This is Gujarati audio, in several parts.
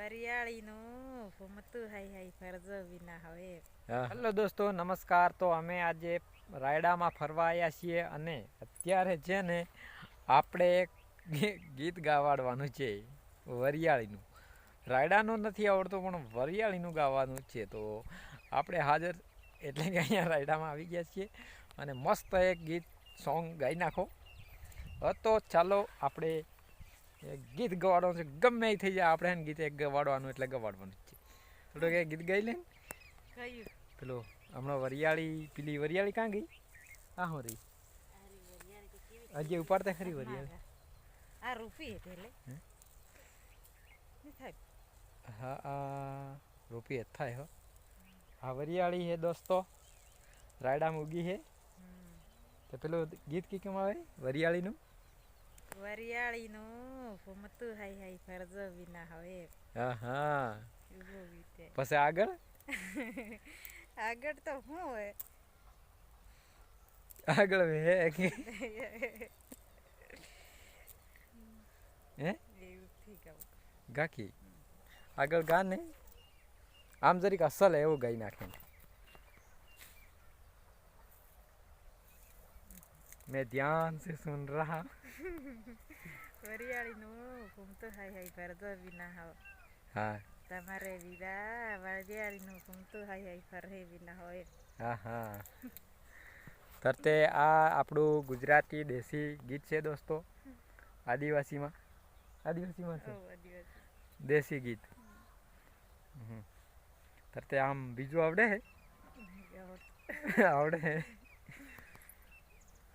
વરિયાળીનું. ફૂમતું હાય હાઈ ફરજો વિના હવે. હેલો દોસ્તો નમસ્કાર. તો અમે આજે રાયડામાં ફરવા આવ્યા છીએ અને અત્યારે છે ને આપણે એક ગીત ગાવાડવાનું છે વરિયાળીનું. રાયડાનું નથી આવડતું પણ વરિયાળીનું ગાવાનું છે. તો આપણે હાજર એટલે કે અહીંયા રાયડામાં આવી ગયા છીએ અને મસ્ત એક ગીત સોંગ ગાઈ નાખો. તો ચાલો આપણે ગીત ગવાડવાનું છે. ગમે એ થઈ જાય આપણે ગીત એક ગવાડવાનું એટલે ગવાડવાનું જ છે. થોડુંક કે ગીત ગાઈ લે પેલો હમણાં વરિયાળી પેલી વરિયાળી ક્યાં ગઈ? આ હું રહી? હજી ઉપાડતા ખરી વરિયાળી? આ રૂપી એટલે હે? હા આ રૂપી થાય હો. આ વરિયાળી હે દોસ્તો. રાયડામાં ઉગી હે. તો પેલું ગીત કી કેમ આવે? વરિયાળીનું? વરિયાળીનું. ફૂમતું હાય હાય ફરજો વિના હવે. હા હા પછી આગળ? આગળ તો શું હોય આગળ હે કે? હે? ગાકી આગળ ગા ને? આમ જરીક અસલ એવું ગાઈ નાખે. मैं ध्यान से सुन रहा વરિયાળીનું ફૂમતું હાઈ હાઈ ફરજો વિના હવે હા તમારે વિરા વરિયાળીનું ફૂમતું હાઈ હાઈ ફરે વિના હોય હા હા તરતે આ આપણું ગુજરાતી દેશી ગીત છે દોસ્તો આદિવાસીમાં આદિવાસીમાં છે ઓ આદિવાસી દેશી ગીત હમ. તરતે આમ બીજું આવડે હે આવડે હે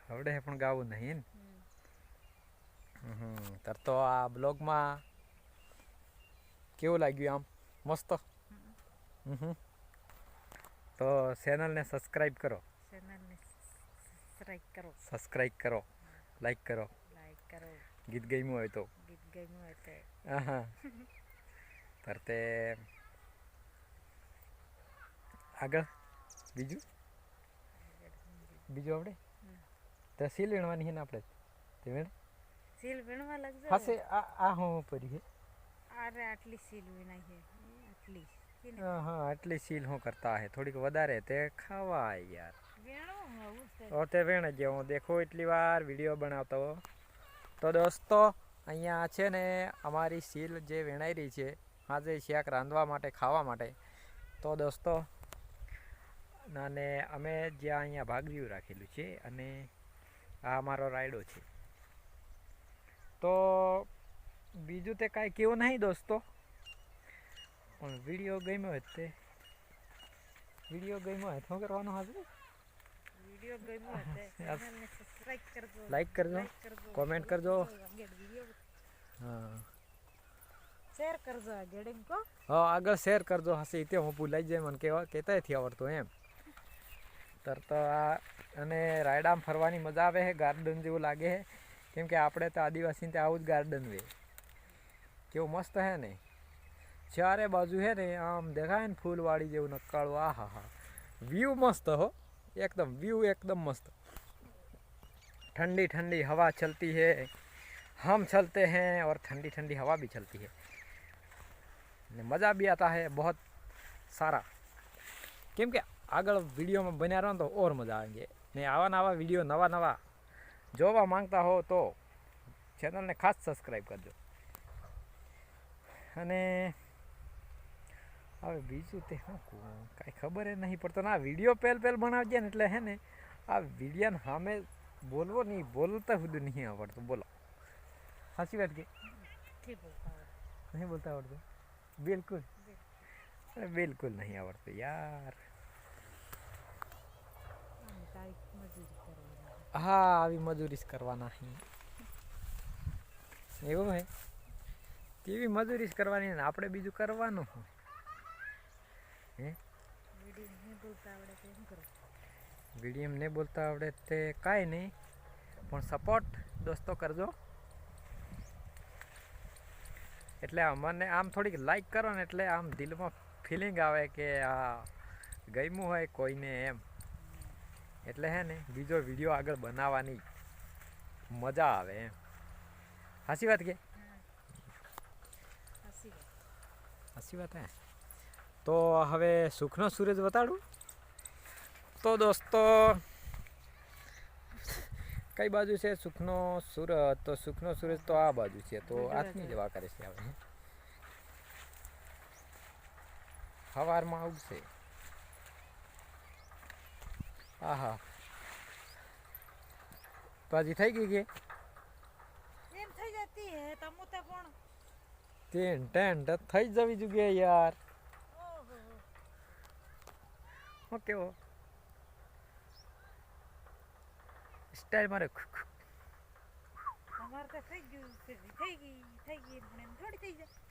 આવડે પણ ગાવું નહીં ને. હમ. તાર તો આ બ્લોગમાં કેવું લાગ્યું આમ? મસ્ત? હમ. તો ચેનલને સબસ્ક્રાઈબ કરો. ચેનલને સબસ્ક્રાઈબ કરો. સબસ્ક્રાઈબ કરો. લાઈક કરો. લાઈક કરો. ગીત ગમ્યું હોય તો. ગીત ગમ્યું હોય તો. આહા. તાર આગળ બીજું? બીજું. હમ. તો સીલ વીણવાની છે ને આપણે? તે વીણ? સીલ વીણવા લાગજો હાસે આ આ હું પડી છે. અરે આટલી સીલ વીણાઈ છે. આટલી હા હા આટલી સીલ હું કરતા હે. થોડીક વધારે તે ખાવાય યાર. આવું તે વેણ જ હું દેખો એટલી વાર વીડિયો બનાવતો હો. તો દોસ્તો અહીંયા છે ને અમારી સીલ જે વેણાઈ રહી છે આજે શાક રાંધવા માટે ખાવા માટે. તો દોસ્તો અને અમે જ્યાં અહીંયા ભાગવ્યું રાખેલું છે અને આ અમારો રાયડો છે. તો બીજું તે કાંઈ કેવું નહીં દોસ્તો. પણ વીડિયો ગમ્યો હોય તે વીડિયો ગમ્યો હોય શું કરવાનું હતું વીડિયો ગમ્યો હોય લાઈક કરજો. લાઈક કરજો. હા. શેર કરજો આગળ હા આગળ શેર કરજો હશે તે હું ભૂલાઈ જાય મને કેવા કહેતા નથી આવડતું એમ. તર તો આ અને રાયડામાં ફરવાની મજા આવે છે ગાર્ડન જેવું લાગે છે કેમ કે આપણે તો આદિવાસી તે આવું જ ગાર્ડન વે કેવું મસ્ત હે ને ચારે બાજુ હે ને આમ દેખાય ને ફૂલવાળી જેવું નક્કાળું આ હા હા વ્યૂ મસ્ત હો એકદમ વ્યૂ એકદમ મસ્ત ठंडी ठंडी हवा चलती है हम चलते हैं और ठंडी ठंडी हवा भी चलती है ને મજા બી આતા હે બહોત સારા કેમ કે આગળ વિડીયોમાં બન્યા રહો તો ઓર મજા આવે ને આવા નવા વીડિયો નવા નવા જોવા માંગતા હો તો ચેનલને ખાસ સબસ્ક્રાઈબ કરજો. અને હવે બીજું તે શું કહું કાંઈ ખબર નહીં પડતો ના વીડિયો પહેલ પહેલ બનાવજે ને એટલે હે ને આ વિડીયાને સામે બોલવો નહીં બોલતા સુધી નહીં આવડતું. બોલો. સાચી વાત કે? નહીં બોલતા આવડતું? બિલકુલ. બિલકુલ નહીં આવડતું યાર આમ તારીખ મજૂરી કરવાની હા આવી મજૂરી જ કરવાના એવું હે? કેવી મજૂરી જ કરવાની ને આપણે બીજું કરવાનું હોય. વીડીએમ નહીં બોલતા આવડે તે કાંઈ નહીં પણ સપોર્ટ દોસ્તો કરજો. એટલે અમને આમ થોડીક લાઈક કરો ને એટલે આમ દિલમાં ફિલિંગ આવે કે આ ગમ્યું હોય કોઈને એમ. એટલે હે ને બીજો વીડિયો આગળ બનાવવાની મજા આવે એમ. હાસી વાત કે? હાસી વાત. હે? તો હવે સુખનો સૂરજ બતાડું તો દોસ્તો કઈ બાજુ છે સુખનો સૂરજ? તો સુખનો સૂરજ તો આ બાજુ છે તો આથમી જવા કરે છે હવે. સવારમાં આવશે. આહા. તો હજી થઈ ગઈ કે? એમ થઈ જતી હે તમો તો પણ ટેન ટેન થઈ જવી જોઈએ યાર. ઓહો. હું કેવો? સ્ટાઈલ મારે તમારે તો થઈ ગયું થઈ ગઈ થઈ ગઈ પણ એમ થોડી થઈ જાય.